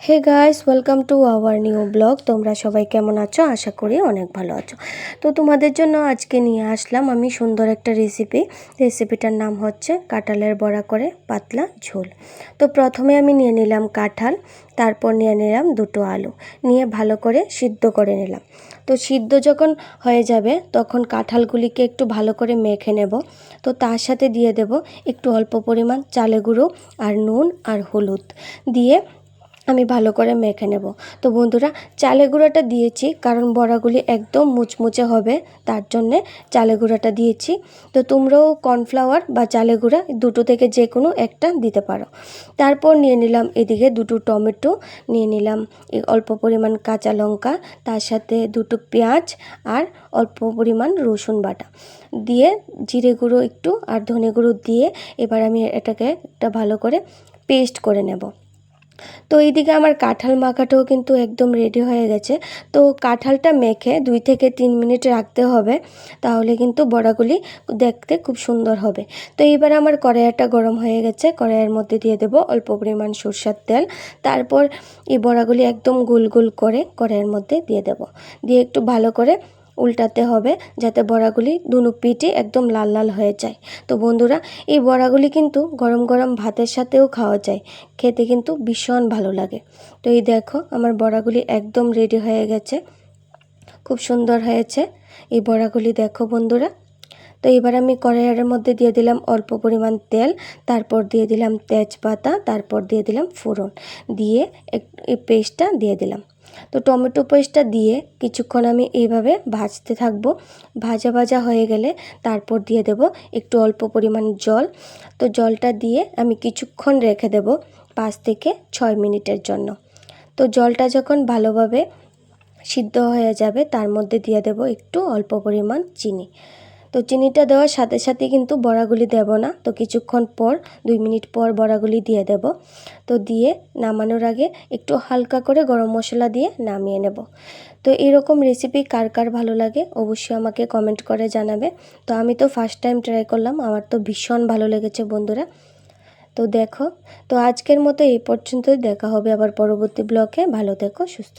Hey guys, welcome to our new blog. তোমরা সবাই কেমন আছো? আশা করি অনেক ভালো আছো। তো তোমাদের জন্য আজকে নিয়ে আসলাম আমি সুন্দর একটা রেসিপি রেসিপিটার নাম হচ্ছে কাঁঠালের বড়া করে পাতলা ঝোল। তো প্রথমে আমি নিয়ে নিলাম কাঁঠাল, তারপর নিয়ে নিলাম দুটো আলু। নিয়ে ভালো করে সিদ্ধ করে নিলাম। তো সিদ্ধ যখন হয়ে যাবে, তখন কাঁঠালগুলিকে একটু ভালো করে মেখে নেব। তো তার সাথে দিয়ে দেব একটু অল্প পরিমাণ চালে গুঁড়ো আর নুন আর হলুদ। দিয়ে আমি ভালো করে মেখে নেব। তো বন্ধুরা চালে গুঁড়োটা দিয়েছি, কারণ বড়াগুলি একদম মুচমুচে হবে, তার জন্যে চালে গুঁড়োটা দিয়েছি। তো তোমরাও কর্নফ্লাওয়ার বা চালে গুঁড়া দুটো থেকে যে কোনো একটা দিতে পারো। তারপর নিয়ে নিলাম এদিকে দুটো টমেটো, নিয়ে নিলাম অল্প পরিমাণ কাঁচা লঙ্কা, তার সাথে দুটো পেঁয়াজ আর অল্প পরিমাণ রসুন বাটা। দিয়ে জিরে গুঁড়ো একটু আর ধনে গুঁড়ো দিয়ে এবার আমি এটাকে একটা ভালো করে পেস্ট করে নেব। তো এইদিকে আমার কাঁঠাল মাখাটাও কিন্তু একদম রেডি হয়ে গেছে। তো কাঁঠালটা মেখে দুই থেকে তিন মিনিট রাখতে হবে, তাহলে কিন্তু বড়াগুলি দেখতে খুব সুন্দর হবে। তো এইবার আমার কড়াইটা গরম হয়ে গেছে, কড়াইয়ের মধ্যে দিয়ে দেব অল্প পরিমাণ সরষার তেল। তারপর এই বড়াগুলি একদম গোল গোল করে কড়াইয়ের মধ্যে দিয়ে দেব। দিয়ে একটু ভালো করে উল্টাতে হবে যাতে বড়াগুলি দুনু পিঠে একদম লাল লাল হয়ে যায়। তো বন্ধুরা, এই বড়াগুলি কিন্তু গরম গরম ভাতের সাথেও খাওয়া যায়। খেতে কিন্তু ভীষণ ভালো লাগে। তো এই দেখো, আমার বড়াগুলি একদম রেডি হয়ে গেছে। খুব সুন্দর হয়েছে। এই বড়াগুলি দেখো বন্ধুরা তো এবার আমি কড়াইয়ের মধ্যে দিয়ে দিলাম অল্প পরিমাণ তেল, তারপর দিয়ে দিলাম তেজপাতা, তারপর দিয়ে দিলাম ফোড়ন। দিয়ে এই পেস্টটা দিয়ে দিলাম। তো টমেটো পেস্টটা দিয়ে কিছুক্ষণ আমি এইভাবে ভাজতে থাকব। ভাজা ভাজা হয়ে গেলে তারপর দিয়ে দেব একটু অল্প পরিমাণ জল। তো জলটা দিয়ে আমি কিছুক্ষণ রেখে দেব পাঁচ থেকে ছয় মিনিটের জন্য। তো জলটা যখন ভালোভাবে সিদ্ধ হয়ে যাবে, তার মধ্যে দিয়ে দেব একটু অল্প পরিমাণ চিনি। তো চিনিটা দেওয়ার সাথে সাথে কিন্তু বড়াগুলি দেব না। তো কিছুক্ষণ পর, দুই মিনিট পর বড়াগুলি দিয়ে দেব। তো দিয়ে নামানোর আগে একটু হালকা করে গরম মশলা দিয়ে নামিয়ে নেব। তো এরকম রেসিপি কার কার ভালো লাগে অবশ্যই আমাকে কমেন্ট করে জানাবে। তো আমি তো ফার্স্ট টাইম ট্রাই করলাম, আমার তো ভীষণ ভালো লেগেছে বন্ধুরা। তো দেখো, তো আজকের মতো এই পর্যন্তই। দেখা হবে আবার পরবর্তী ব্লকে ভালো থেকো, সুস্থ